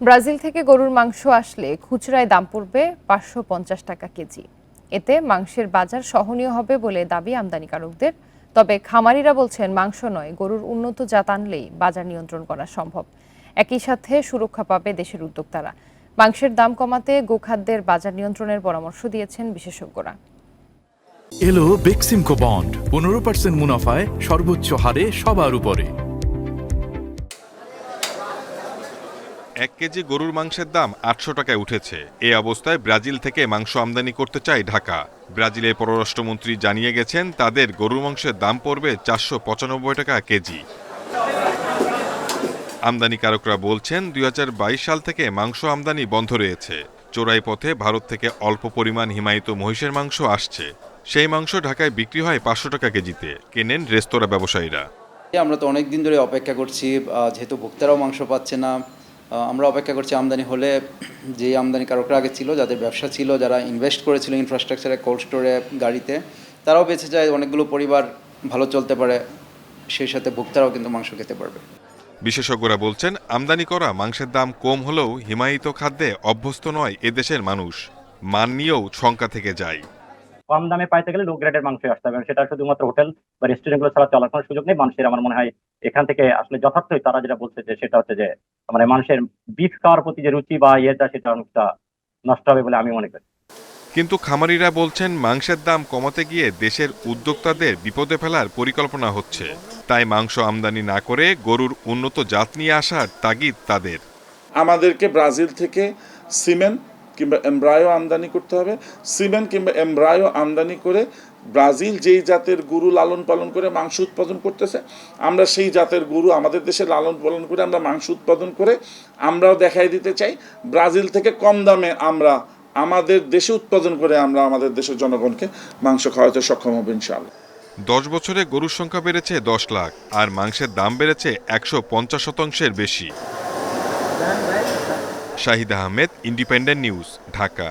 Brazil থেকে গরুর মাংস আসলে খুচরায় দাম পড়বে পাঁচশো পঞ্চাশ টাকা কেজি। এতে মাংসের বাজার সহনীয় হবে বলে দাবি আমদানিকারকদের। তবে খামারিরা বলছেন মাংস নয়, গরুর উন্নত জাত আনলেই বাজার নিয়ন্ত্রণ করা সম্ভব। একই সাথে সুরক্ষা পাবে দেশের উদ্যোক্তারা। মাংসের দাম কমাতে গোখাদ্যের বাজার নিয়ন্ত্রণের পরামর্শ দিয়েছেন বিশেষজ্ঞরা। এলো বেক্সিমকো বন্ড, পনেরো পার্সেন্ট মুনাফায় সর্বোচ্চ হারে সবার উপরে। এক কেজি গরুর মাংসের দাম আটশো টাকায় উঠেছে। এ অবস্থায় ব্রাজিল থেকে মাংস আমদানি করতে চায় ঢাকা। ব্রাজিলের পররাষ্ট্রমন্ত্রী জানিয়ে গেছেন, তাদের গরুর মাংসের দাম পড়বে চারশো পঁচানব্বই টাকা কেজি। আমদানিকারকরা বলছেন, দুই হাজার বাইশ সাল থেকে মাংস আমদানি বন্ধ রয়েছে। চোরাই পথে ভারত থেকে অল্প পরিমাণ হিমায়িত মহিষের মাংস আসছে। সেই মাংস ঢাকায় বিক্রি হয় পাঁচশো টাকা কেজিতে, কেনেন রেস্তোরাঁ ব্যবসায়ীরা। আমরা তো অনেক দিন ধরে অপেক্ষা করছি যেহেতু ভোক্তারাও মাংস পাচ্ছে না আমরা অপেক্ষা করছি আমদানি হলে যে আমদানিকারকরা আগে ছিল যাদের ব্যবসা ছিল যারা ইনভেস্ট করেছিল ইনফ্রাস্ট্রাকচারে কোল্ড স্টোরে গাড়িতে তারাও বেঁচে যায় অনেকগুলো পরিবার ভালো চলতে পারে সেই সাথে ভোক্তারাও কিন্তু মাংস খেতে পারবে। বিশেষজ্ঞরা বলছেন আমদানি করা মাংসের দাম কম হলেও হিমায়িত খাদ্যে অভ্যস্ত নয় এদেশের মানুষ। মান নিয়েও শঙ্কা থেকে যায়। কম দামে পাইতে গেলে লো গ্রেডের মাংস আসতে হবে। সেটা শুধুমাত্র হোটেল বা রেস্টুরেন্টগুলো ছাড়া চলার কোনো সুযোগ নেই। মানুষের আমার মনে হয় এখান থেকে আসলে যথার্থই তারা যেটা বলছে যে সেটা হচ্ছে যে মানে মানুষের বিফ খাওয়ার প্রতি যে রুচি বা ইয়েটা সেটা অনেকটা নষ্ট হবে বলে আমি মনে করি। কিন্তু খামারিরা বলছেন মাংসের দাম কমাতে গিয়ে দেশের উদ্যোক্তাদের বিপদে ফেলার পরিকল্পনা হচ্ছে। তাই মাংস আমদানি না করে গরুর উন্নত জাত নিয়ে আসার তাগিদ তাদের। আমাদেরকে ব্রাজিল থেকে সিমেন্ট কিংবা এমব্রায়ো আমদানি করতে হবে, সিমেন্ট কিংবা এমব্রায়ো আমদানি করে ব্রাজিল যেই জাতের গরু লালন পালন করে মাংস উৎপাদন করতেছে, আমরা সেই জাতের গরু আমাদের দেশে লালন পালন করে আমরা মাংস উৎপাদন করে আমরাও দেখাই দিতে চাই, ব্রাজিল থেকে কম দামে আমরা আমাদের দেশে উৎপাদন করে আমরা আমাদের দেশের জনগণকে মাংস খাওয়াতে সক্ষম হব ইনশাআল্লাহ। দশ বছরে গরুর সংখ্যা বেড়েছে দশ লাখ, আর মাংসের দাম বেড়েছে একশো পঞ্চাশ শতাংশের বেশি। Shahid Ahmed independent news Dhaka.